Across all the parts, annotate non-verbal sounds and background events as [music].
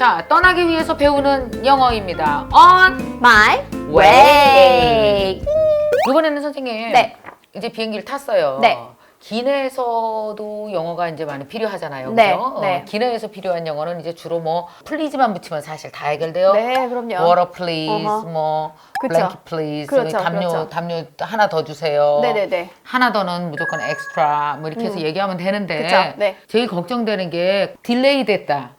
자, 떠나기 위해서 배우는 영어입니다. On My way. 이번에는 선생님 네. 이제 비행기를 탔어요. 네. 기내에서도 영어가 이제 많이 필요하잖아요. 네, 그죠? 네. 어, 기내에서 필요한 영어는 이제 주로 뭐 플리즈만 붙이면 사실 다 해결돼요. 네, 그럼요. water please, 어허. 뭐 그쵸. blanket please, 그렇죠, 담요 그렇죠. 담요 하나 더 주세요. 네 네 네. 하나 더는 무조건 엑스트라 뭐 이렇게 해서 얘기하면 되는데 그쵸, 네. 제일 걱정되는 게 딜레이 됐다.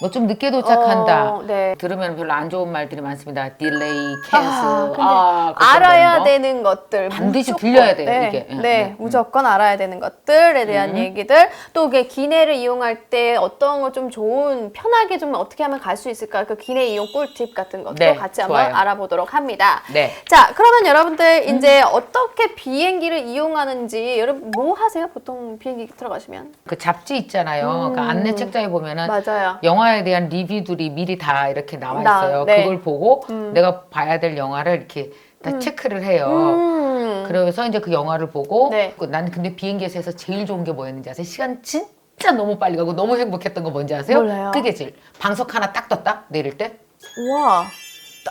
뭐 좀 늦게 도착한다. 어, 네. 들으면 별로 안 좋은 말들이 많습니다. 딜레이, 캔슬. 아, 아, 알아야 걱정되는 거. 되는 것들 반드시 무조건, 들려야 돼요, 네, 이게. 응, 네, 응, 응. 무조건 알아야 되는 것들에 대한 음. 얘기들 또 이게 기내를 이용할 때 어떤 거 좀 좋은 편하게 좀 어떻게 하면 갈 수 있을까 그 기내 이용 꿀팁 같은 것도 네, 같이 좋아요. 한번 알아보도록 합니다. 네. 자, 그러면 여러분들 이제 어떻게 비행기를 이용하는지 여러분 뭐 하세요? 보통 비행기 들어가시면 그 잡지 있잖아요. 그 음. 안내 책자에 보면은 맞아요. 영화 에 대한 리뷰들이 미리 다 이렇게 나와 나, 있어요. 네. 그걸 보고 내가 봐야 될 영화를 이렇게 다 체크를 해요. 음. 그래서 이제 그 영화를 보고 네. 그난 근데 비행기에서 제일 좋은 게 뭐였는지 아세요? 시간 진짜 너무 빨리 가고 너무 행복했던 거 뭔지 아세요? 몰라요. 뜨개질. 방석 하나 딱 떴다 내릴 때. 와,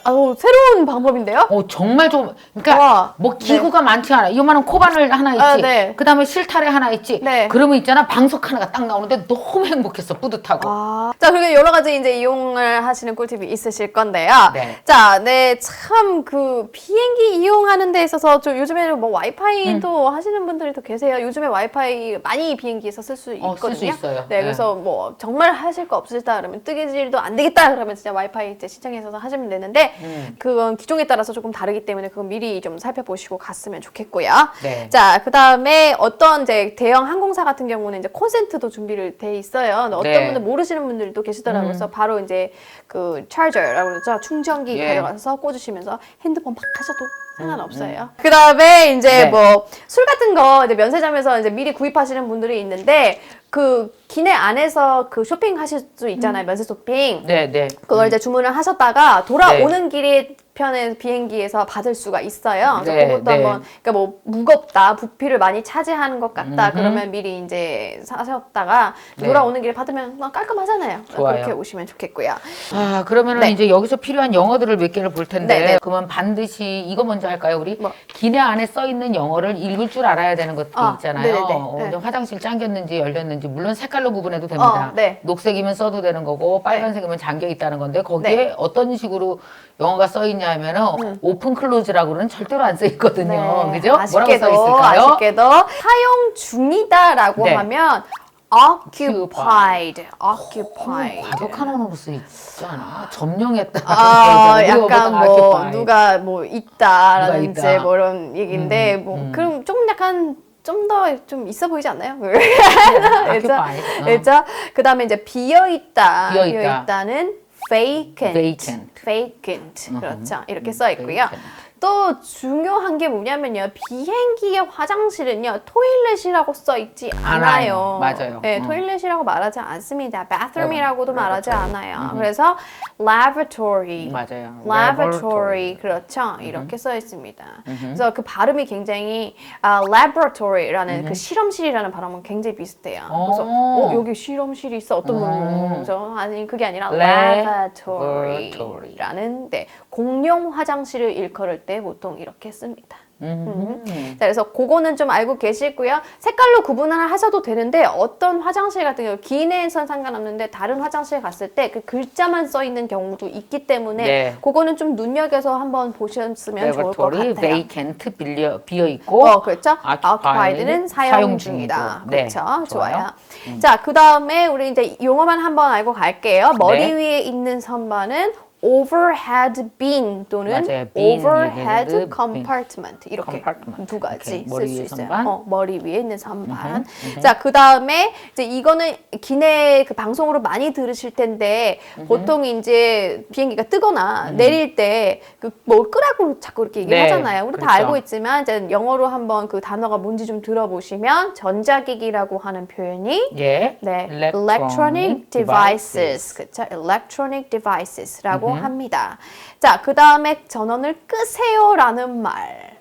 아우 새로운 방법인데요? 어 정말 좀 그러니까 와, 뭐 기구가 많지 않아. 이만한 코바늘 하나 있지. 아, 네. 그다음에 실타래 하나 있지. 네. 그러면 있잖아 방석 하나가 딱 나오는데 너무 행복했어. 뿌듯하고. 아, 자, 그리고 여러 가지 이제 이용을 하시는 꿀팁이 있으실 건데요. 네. 자, 네, 참 그 비행기 이용하는 데 있어서 좀 요즘에는 뭐 와이파이도 하시는 분들이 또 계세요. 요즘에 와이파이 많이 비행기에서 쓸수 어, 있거든요. 쓸수 있어요. 네, 네. 그래서 뭐 정말 하실 거 없으시다 그러면 뜨개질도 안 되겠다 그러면 진짜 와이파이 이제 신청해서 하시면 되는데 음. 그건 기종에 따라서 조금 다르기 때문에 그건 미리 좀 살펴보시고 갔으면 좋겠고요. 네. 자, 그 다음에 어떤 이제 대형 항공사 같은 경우는 이제 콘센트도 준비를 돼 있어요. 근데 어떤 네. 분들 모르시는 분들도 계시더라고요. 음. 그래서 바로 이제 그 차저라고 그러죠. 충전기 예. 가져가서 꽂으시면서 핸드폰 팍 하셔도 상관없어요. 음, 그 다음에 이제 네. 뭐술 같은 거 이제 면세점에서 이제 미리 구입하시는 분들이 있는데 그 기내 안에서 그 쇼핑 하실 수 있잖아요. 면세 쇼핑. 네, 네. 그걸 이제 주문을 하셨다가 돌아오는 길에 편에 비행기에서 받을 수가 있어요. 그래서 네, 그것도 네. 한번 그러니까 뭐 무겁다, 부피를 많이 차지하는 것 같다. 음흠. 그러면 미리 이제 사셨다가 네. 돌아오는 길에 받으면 뭐 깔끔하잖아요. 좋아요. 그렇게 오시면 좋겠고요. 아, 그러면은 네. 이제 여기서 필요한 영어들을 몇 개를 볼 텐데 네, 네. 그러면 반드시 이거 먼저 할까요, 우리? 뭐? 기내 안에 써 있는 영어를 읽을 줄 알아야 되는 것들이 아, 있잖아요. 네네네. 어, 네. 이제 화장실 잠겼는지 열렸는지 물론 색깔로 구분해도 됩니다. 어, 네. 녹색이면 써도 되는 거고 빨간색이면 잠겨 있다는 건데 거기에 네. 어떤 식으로 영어가 써 있냐 면은 오픈 클로즈라고는 절대로 안써 있거든요. 네. 그죠? 뭐라고 써 아쉽게도 있을까요? 아쉽게도 사용 중이다라고 네. 하면 occupied, occupied. 과격한 언어로 쓰 있잖아. 점령했다. 아, [laughs] 약간 뭐. 누가 뭐 있다라든지 누가 있다. 뭐 이런 얘기인데 음, 뭐 음. 그럼 조금 약간 좀 더 좀 있어 보이지 않나요? [laughs] occupied. 어. 그렇죠? 그다음에 이제 비어 있다. 비어 있다. 있다는 vacant. Vacant. vacant. 음, 그렇죠. 이렇게 음, 써 있고요. vacant. 또 중요한 게 뭐냐면요. 비행기의 화장실은요. 토일렛이라고 써 있지 않아요. 맞아요. 네, 음. 토일렛이라고 말하지 않습니다. bathroom이라고도 음, 말하지. 않아요. 음. 그래서 lavatory. 맞아요. laboratory 그렇죠 이렇게 써 있습니다. 그래서 그 발음이 굉장히 아, laboratory라는 그 실험실이라는 발음은 굉장히 비슷해요. 그래서 오. 어, 여기 실험실이 있어 어떤 분은 음. 그래서 아니 그게 아니라 laboratory라는 네, 공용 화장실을 일컬을 때 보통 이렇게 씁니다. 음. 자, 그래서 그거는 좀 알고 계시고요. 색깔로 구분을 하셔도 되는데 어떤 화장실 같은 경우 기내에선 상관없는데 다른 화장실 갔을 때 그 글자만 써 있는 경우도 있기 때문에 네. 그거는 좀 눈여겨서 한번 보셨으면 좋을 것 같아요. vacant 빌려 비어 있고 어, 그렇죠. occupied는 사용, 사용 중이다. 중이고. 네, 그렇죠. 좋아요. 좋아요. 자, 그 다음에 우리 이제 용어만 한번 알고 갈게요. 머리 네. 위에 있는 선반은 overhead bin 또는 맞아요. bin, overhead bin. compartment 이렇게 compartment. 두 가지 오케이. 머리 쓸수 위에 있어요. 선반. 어, 머리 위에 있는 선반. 자, 그 다음에 이제 이거는 기내 그 방송으로 많이 들으실 텐데 보통 이제 비행기가 뜨거나 내릴 때 그 뭘 끄라고 자꾸 이렇게 얘기를 네, 하잖아요. 우리 다 그렇죠. 알고 있지만 이제 영어로 한번 그 단어가 뭔지 좀 들어보시면 전자기기라고 하는 표현이 예. 네, Electronic devices, devices. 그렇죠? electronic devices라고 합니다. 자, 그 다음에 전원을 끄세요라는 말,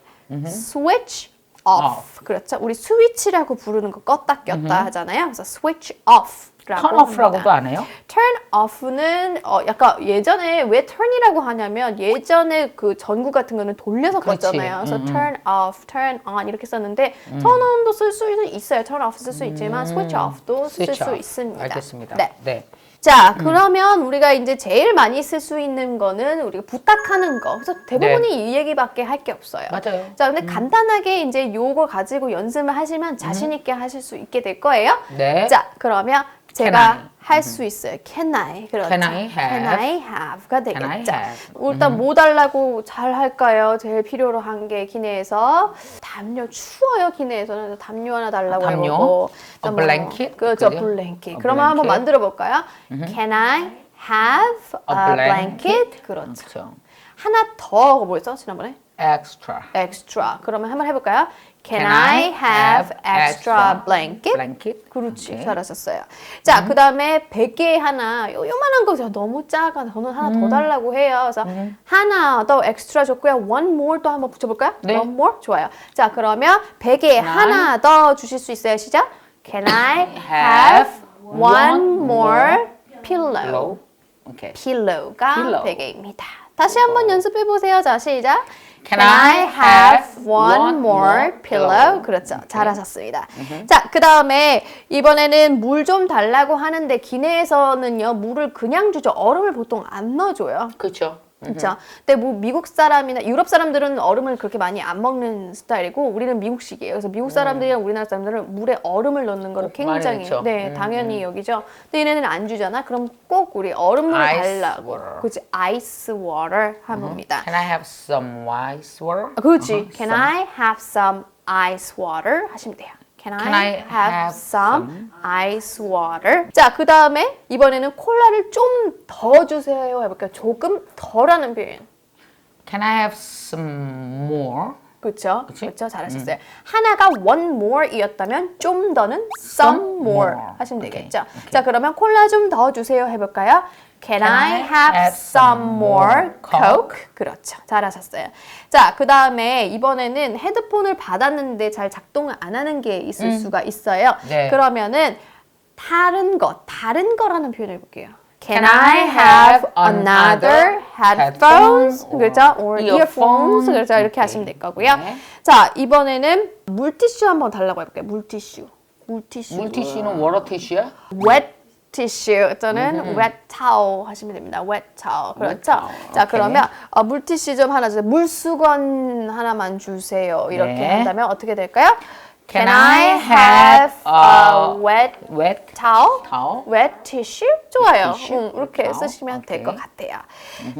switch off. 그렇죠. 우리 스위치라고 부르는 거 껐다 꼈다 하잖아요. 그래서 switch off라고 턴 오프라고도 합니다. 안 해요? turn off는 어 약간 예전에 왜 turn이라고 하냐면 예전에 그 전구 같은 거는 돌려서 그렇지. 껐잖아요. 그래서 음, 음. turn off, turn on 이렇게 썼는데 turn on도 쓸 수 있어요. turn off 쓸 수 있지만 switch off도 쓸 스위치 수 오프. 있습니다. 알겠습니다. 네. 네. 자, 그러면 우리가 이제 제일 많이 쓸 수 있는 거는 우리가 부탁하는 거. 그래서 대부분이 이 얘기밖에 할 게 없어요. 네. 맞아요. 자, 근데 간단하게 이제 요거 가지고 연습을 하시면 자신 있게 하실 수 있게 될 거예요. 네. 자, 그러면 제가 I? 할수 있어요. Can I? 그렇죠. Can I have? Can I have가 되겠죠. Can I have? 일단 뭐 달라고 잘 할까요? 제일 필요로 한 게 기내에서 담요 추워요. 기내에서는 담요 하나 달라고 담요? 해보고 A 또 blanket? 그렇죠. 블랭킷. A 그러면 한번. 만들어 볼까요? Can I have a, A blanket? blanket? 그렇죠. 그렇죠. 하나 더 뭐였어? 지난번에? Extra. extra. 그러면 한번 해볼까요? Can, Can I have have extra extra blanket? blanket? 그렇지. 오케이. 잘하셨어요. 자, 그 다음에 베개 하나, 요, 요만한 거 너무 작아. 저는 하나 음. 더 달라고 해요. 그래서 하나 더 엑스트라 줬고요. one more 또 한번 붙여볼까요? 네. one more? 좋아요. 자, 그러면 베개 Can I 하나 더 주실 수 있어요? 시작. Can I have one more pillow? Pillow. 오케이. pillow가 Pillow. 베개입니다. 다시 한번 연습해 보세요. 자, 시작. Can I have one more pillow? pillow? 그렇죠. 잘하셨습니다. 자, 그 다음에 이번에는 물 좀 달라고 하는데 기내에서는요, 물을 그냥 주죠. 얼음을 보통 안 넣어줘요. 그렇죠. 그렇죠. 근데 뭐 미국 사람이나 유럽 사람들은 얼음을 그렇게 많이 안 먹는 스타일이고 우리는 미국식이에요. 그래서 미국 사람들이랑 우리나라 사람들은 물에 얼음을 넣는 걸꼭 많이 굉장히 넣죠. 네 음, 당연히 여기죠. 근데 얘네는 안 주잖아. 그럼 꼭 우리 Ice 달라고. water. 그렇지. 아이스 워터 합니다. Can I have some ice water? 아, 그렇지. 어허, Can. I have some ice water 하시면 돼요. Can, Can I, I have, have some ice water? 자, 그 다음에 이번에는 콜라를 좀 더 주세요 해볼까요? 조금 덜하는 표현. Can I have some more? 그렇죠. 그치? 그렇죠. 잘하셨어요. 하나가 one more이었다면 좀 더는 some Some more more. 하시면 오케이, 되겠죠. 오케이. 자, 그러면 콜라 좀 더 주세요 해볼까요? Can, I have some more coke? Coke? 그렇죠. 잘하셨어요. 자, 그 다음에 이번에는 헤드폰을 받았는데 잘 작동을 안 하는 게 있을 수가 있어요. 네. 그러면은 다른 것, 다른 거라는 표현을 해볼게요. Can, I have another headphones? 그렇죠? or earphones? 그렇죠? 이렇게. 하시면 될 거고요. 네. 자, 이번에는 물티슈 한번 달라고 해볼게요. 물티슈. 물티슈. 물티슈는 워터 티슈야? wet tissue 또는 wet towel 하시면 됩니다. wet towel. 그렇죠? 자. 그러면 어, 물티슈 좀 하나 주세요. 물수건 하나만 주세요. 이렇게 네. 한다면 어떻게 될까요? Can I have a wet wet towel? towel? wet tissue? 좋아요. tissue? 응, 이렇게 towel? 쓰시면 될 것. 같아요.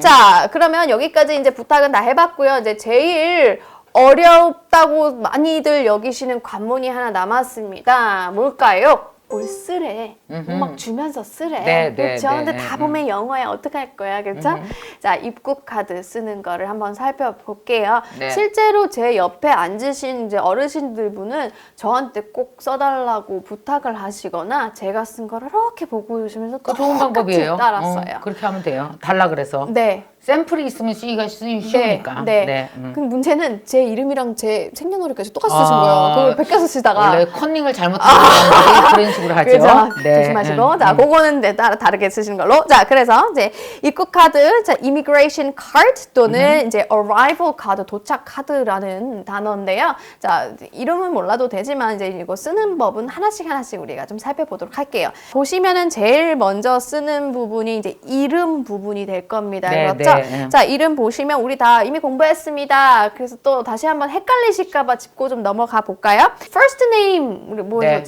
자, 그러면 여기까지 이제 부탁은 다 해봤고요. 이제 제일 어렵다고 많이들 여기시는 관문이 하나 남았습니다. 뭘까요? 뭘 쓰래. 막 주면서 쓰래. 네, 네, 그렇죠? 네, 근데 네, 다 음. 보면 영어야. 어떡할 거야. 그렇죠? 자, 입국 카드 쓰는 거를 한번 살펴볼게요. 네. 실제로 제 옆에 앉으신 이제 어르신들 분은 저한테 꼭 써달라고 부탁을 하시거나 제가 쓴 거를 이렇게 보고 오시면서 그 좋은 똑같이 방법이에요. 따랐어요. 어, 그렇게 하면 돼요. 달라 그래서. 네. 샘플이 있으면 쓰기가 쉬- 쉬우니까. 네. 음. 그 문제는 제 이름이랑 제 생년월일까지 똑같이 쓰신 아, 거예요. 그걸 베껴서 쓰다가. 원래 컨닝을 잘못하는 사람들이 그런 식으로 하죠. 그래서 네. 조심하시고 음, 자 음. 그거는 네, 따라 다르게 쓰시는 걸로 자 그래서 이제 입국 카드 자 immigration card 또는 이제 arrival 카드 도착 카드라는 단어인데요 자 이름은 몰라도 되지만 이제 이거 쓰는 법은 하나씩 하나씩 우리가 좀 살펴보도록 할게요 보시면은 제일 먼저 쓰는 부분이 이제 이름 부분이 될 겁니다 네, 그렇죠 네. 자 이름 보시면 우리 다 이미 공부했습니다. 그래서 또 다시 한번 헷갈리실까봐 짚고 좀 넘어가 볼까요? First name 우리 뭐 네.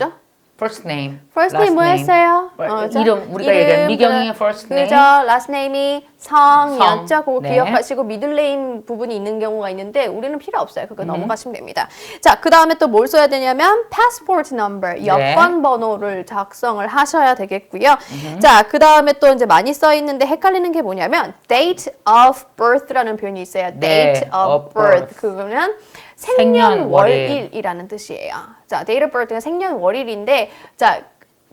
First name. First last name 뭐였어요? 어, 그죠? 이름, 우리가 얘기한 미경이의 first name. 그죠? last name이 성이었죠. 성. 그거 네. 기억하시고 middle name 부분이 있는 경우가 있는데 우리는 필요 없어요. 음. 그거 넘어가시면 됩니다. 자, 그 다음에 또 뭘 써야 되냐면 passport number, 네. 여권 번호를 작성을 하셔야 되겠고요. 자, 그 다음에 또 이제 많이 써 있는데 헷갈리는 게 뭐냐면 date of birth라는 표현이 있어요. 네, date of of birth. birth. 그거는 생년월일. 생년월일이라는 뜻이에요. 자, date of birth가 생년월일인데 자,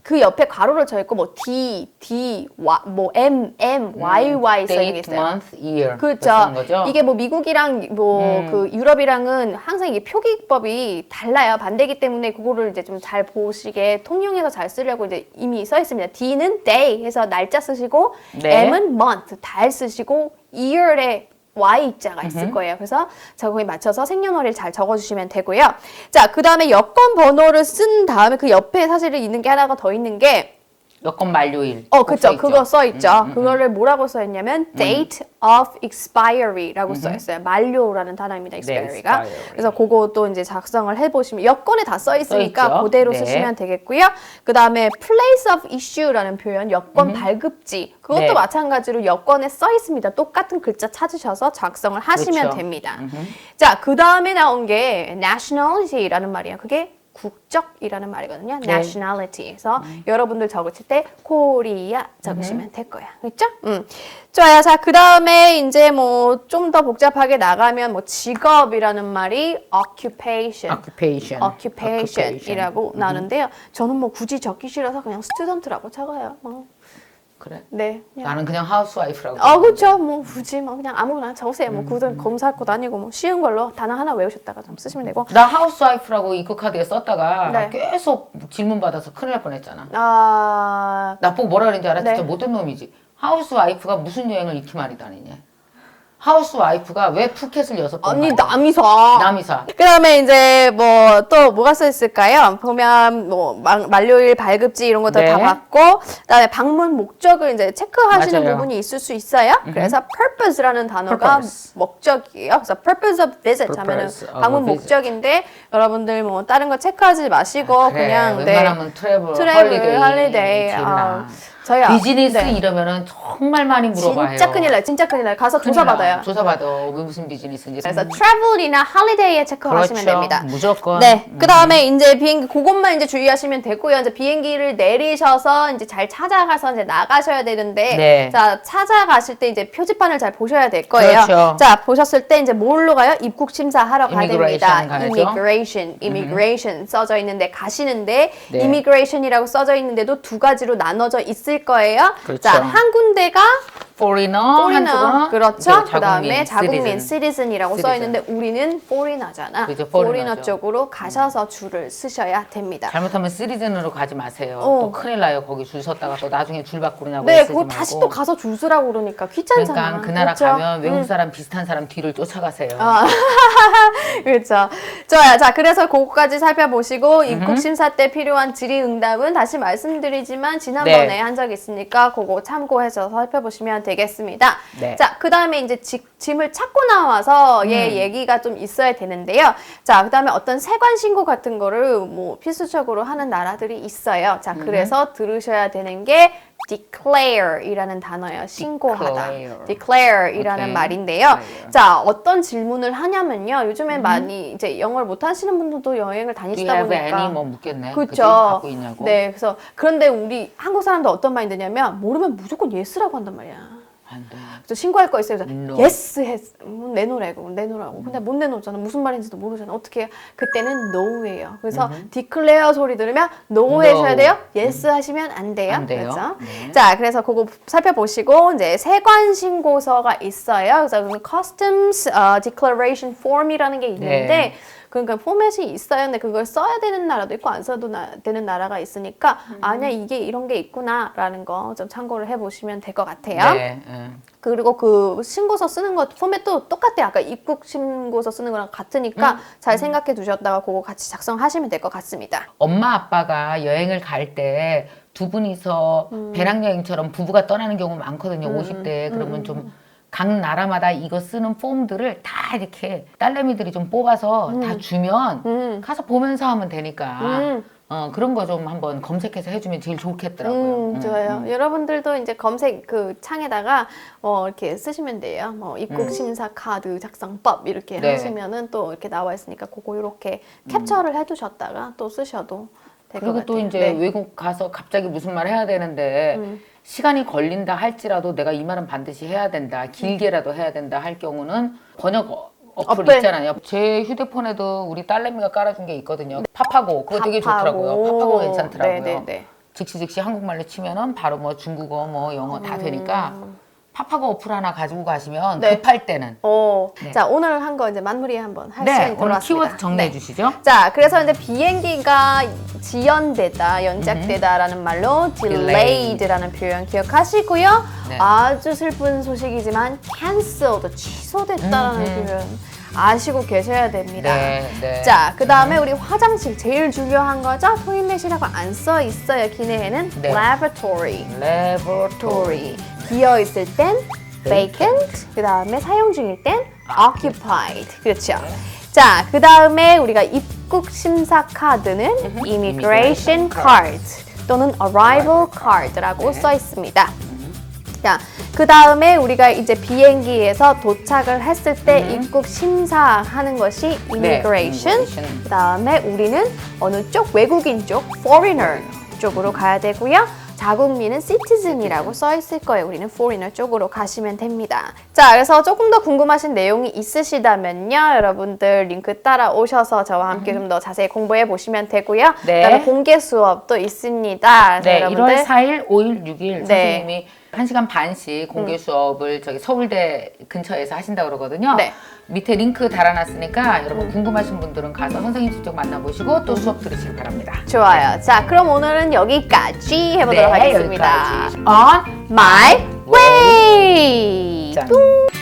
그 옆에 괄호를 쳐 있고 뭐 D, D, Y, 뭐 M, M, Y, Y 써 date, 있어요. month, year. 그렇죠. 쓰는 거죠? 이게 뭐 미국이랑 뭐 음. 그 유럽이랑은 항상 이게 표기법이 달라요. 반대기 때문에 그거를 이제 좀 잘 보시게 통용해서 잘 쓰려고 이제 이미 써 있습니다. D는 day 해서 날짜 쓰시고 네. M은 month 달 쓰시고 year에 Y자가 있을 거예요. 그래서 자 거기에 맞춰서 생년월일 잘 적어주시면 되고요. 자, 그 다음에 여권 번호를 쓴 다음에 그 옆에 사실 있는 게 하나가 더 있는 게 여권 만료일. 어, 꼭 그쵸. 그거 써 있죠. 음, 음, 그거를 뭐라고 써 있냐면 date of expiry라고 써 있어요. 만료라는 단어입니다. expiry가. 네, expiry. 그래서 그것도 이제 작성을 해 보시면 여건에 다 써 있으니까 있죠. 그대로 네. 쓰시면 되겠고요. 그 다음에 place of issue라는 표현, 여권 발급지. 그것도 네. 마찬가지로 여권에 써 있습니다. 똑같은 글자 찾으셔서 작성을 하시면 그렇죠. 됩니다. 자, 그 다음에 나온 게 nationality라는 말이에요. 그게 국적이라는 말이거든요. 네. nationality. 그래서 여러분들 적으실 때 코리아 적으시면 될 거야. 그렇죠? 음. 좋아요. 자, 그 다음에 이제 뭐 좀 더 복잡하게 나가면 뭐 직업이라는 말이 occupation. occupation. occupation이라고 나오는데요. 저는 뭐 굳이 적기 싫어서 그냥 student라고 적어요. 뭐. 그래. 네. 그냥. 나는 그냥 하우스와이프라고. 어, 그렇죠. 뭐 굳이 뭐 그냥 아무거나 적으세요. 뭐 굳은 검사할 다니고 뭐 쉬운 걸로 단어 하나 외우셨다가 좀 쓰시면 되고. 나 하우스와이프라고 입국 카드에 썼다가 네. 계속 질문 받아서 큰일 날 뻔했잖아. 아, 나보고 뭐라 그랬는지 알아? 네. 진짜 못된 놈이지. 하우스와이프가 무슨 여행을 이렇게 많이 다니냐. 하우스 와이프가 왜 푸켓을 여섯 번 언니 가요? 남이서. 남이사. 그다음에 이제 뭐 또 뭐가 써 있을까요? 보면 뭐 만- 만료일 발급지 이런 다 네. 받고 그다음에 방문 목적을 이제 체크하시는 맞아요. 부분이 있을 수 있어요. 그래서 purpose라는 단어가 Purpose. 목적이에요. 그래서 purpose of visit 하면은 Purpose of 방문 visit. 목적인데 여러분들 뭐 다른 거 체크하지 마시고 아, 그래, 그냥 네. 웬만하면 트래블, 트래블 헐리데이. 나아. 저희 아- 비즈니스 네. 이러면은 정말 많이 물어봐요. 진짜 큰일 나요. 진짜 큰일 나요. 가서 조사 나. 받아요. 조사 받아. 왜 무슨 비즈니스인지. 그래서 travel이나 holiday에 체크하시면 그렇죠. 됩니다. 무조건. 네. 그 다음에 이제 비행기, 그것만 이제 주의하시면 되고요. 이제 비행기를 내리셔서 이제 잘 찾아가서 이제 나가셔야 되는데. 네. 자, 찾아가실 때 이제 표지판을 잘 보셔야 될 거예요. 그렇죠. 자, 보셨을 때 이제 뭘로 가요? 입국 심사하러 가야 됩니다. Immigration 가야죠. immigration, immigration 써져 있는데 가시는데 네. immigration이라고 써져 있는데도 두 가지로 나눠져 있을 거예요. 그렇죠. 자, 한 군데가 foreigner, foreigner, 한쪽은 그렇죠. 이제 그 다음에 자국민, 자국민 citizen. citizen이라고 써. 있는데 우리는 foreigner잖아. 그죠, foreigner. 쪽으로 가셔서 줄을 쓰셔야 됩니다. 잘못하면 시리즌으로 가지 마세요. 어. 또 큰일 나요. 거기 줄 섰다가 또 나중에 줄 그러냐고 네, 그거 말고. 다시 또 가서 줄 서라고 그러니까 귀찮잖아. 그러니까 그 나라 그렇죠? 가면 외국 음. 사람 비슷한 사람 뒤를 쫓아가세요. 아, [laughs] 그렇죠. 좋아요. 자, 그래서 그거까지 살펴보시고 입국 심사 때 필요한 질의응답은 다시 말씀드리지만 지난번에 네. 한적 이 있으니까 그거 참고해서 살펴보시면 되겠습니다. 네. 자, 그 다음에 이제 지- 짐을 찾고 나와서 음. 얘 얘기가 좀 있어야 되는데요. 자, 그 다음에 어떤 세관 신고 같은 거를 뭐 필수적으로 하는 나라들이 있어요. 자, 음. 그래서 들으셔야 되는 게 declare이라는 단어예요. 신고하다. Declare. 오케이. 말인데요. declare. 자, 어떤 질문을 하냐면요. 요즘에 많이 이제 영어를 못 하시는 분들도 여행을 다니시다 보니까 뭐 묻겠네. 그렇죠. 네, 그래서 그런데 우리 한국 사람들 어떤 마인드냐면 모르면 무조건 예스라고 한단 말이야. 그래서 신고할 거 있어요. No. 예스 했 음, 내놓으라고 내놓으라고. 근데 못 내놓잖아. 무슨 말인지도 모르잖아. 어떻게 해요? 그때는 no예요. 그래서 declare 소리 들으면 no, No. 해셔야 돼요. yes 하시면 안 돼요. 안 돼요. 그렇죠? 네. 자, 그래서 그거 살펴보시고 이제 세관 신고서가 있어요. 그래서 그 customs 어, declaration form이라는 게 있는데 네. 그러니까 포맷이 있어요. 근데 그걸 써야 되는 나라도 있고 안 써도 나- 되는 나라가 있으니까 아니야 이게 이런 게 있구나라는 거 좀 참고를 해보시면 될 것 같아요. 네. 예. 그리고 그 신고서 쓰는 것 포맷도 똑같아요. 아까 입국 신고서 쓰는 거랑 같으니까 잘 생각해 두셨다가 그거 같이 작성하시면 될 것 같습니다. 엄마 아빠가 여행을 갈 때 두 분이서 음. 배낭 여행처럼 부부가 떠나는 경우 많거든요. 50대 음, 그러면 좀 각 나라마다 이거 쓰는 폼들을 다 이렇게 딸내미들이 좀 뽑아서 다 주면 음. 가서 보면서 하면 되니까 음. 어, 그런 거 좀 한번 검색해서 해주면 제일 좋겠더라고요. 음, 음, 좋아요. 음. 여러분들도 이제 검색 그 창에다가 어, 이렇게 쓰시면 돼요. 뭐 입국 음. 심사 카드 작성법 이렇게 네. 하시면은 또 이렇게 나와 있으니까 그거 이렇게 캡처를 해두셨다가 또 쓰셔도 그리고. 또 이제 네. 외국 가서 갑자기 무슨 말 해야 되는데 음. 시간이 걸린다 할지라도 내가 이 말은 반드시 해야 된다 길게라도 해야 된다 할 경우는 번역 어- 어플 어플. 있잖아요. 제 휴대폰에도 우리 딸내미가 깔아준 게 있거든요. 파파고 그거 되게 파파고. 좋더라고요. 파파고 괜찮더라고요. 네, 네, 네. 즉시 즉시 한국말로 치면은 바로 뭐 중국어 뭐 영어 다 되니까 파파고 어플 하나 가지고 가시면 음. 네. 급할 때는 오, 네. 자 오늘 한 거 이제 만무리 한번 할 네 시간이 오늘 돌아왔습니다. 키워드 정리해 네. 주시죠. 자, 그래서 이제 비행기가 지연되다, 연착되다라는 말로 delayed라는 표현 기억하시고요. 네. 아주 슬픈 소식이지만 cancelled, 취소됐다라는 음흠. 표현 아시고 계셔야 됩니다. 네, 네. 자, 그 다음에 우리 화장실 제일 중요한 거죠. 토일렛이라고 안 써 있어요. 기내에는 네. laboratory. laboratory. 비어 있을 땐 vacant. 그 다음에 사용 중일 땐 occupied. 그렇죠. 자, 그 다음에 우리가 입국 심사 카드는 immigration card 또는 arrival card라고 써 있습니다. 자, 그 다음에 우리가 이제 비행기에서 도착을 했을 때 입국 심사하는 것이 immigration. immigration. 그 다음에 우리는 어느 쪽 외국인 쪽 foreigner 쪽으로 가야 되고요. 자국민은 citizen이라고 써 있을 거예요. 우리는 foreigner 쪽으로 가시면 됩니다. 자, 그래서 조금 더 궁금하신 내용이 있으시다면요, 여러분들 링크 따라오셔서 저와 함께 좀 더 자세히 공부해 보시면 되고요. 네. 그다음에 공개 수업도 있습니다. 네, 여러분들 1월 4일, 5일, 6일 네. 선생님이 1시간 반씩 공개 수업을 저기 서울대 근처에서 하신다 그러거든요. 네. 밑에 링크 달아놨으니까 여러분 궁금하신 분들은 가서 선생님 직접 만나보시고 또 수업 들으시기 바랍니다. 좋아요. 자, 그럼 오늘은 여기까지 해보도록 네, 하겠습니다. 여기까지. On My way. 짠. 뚱.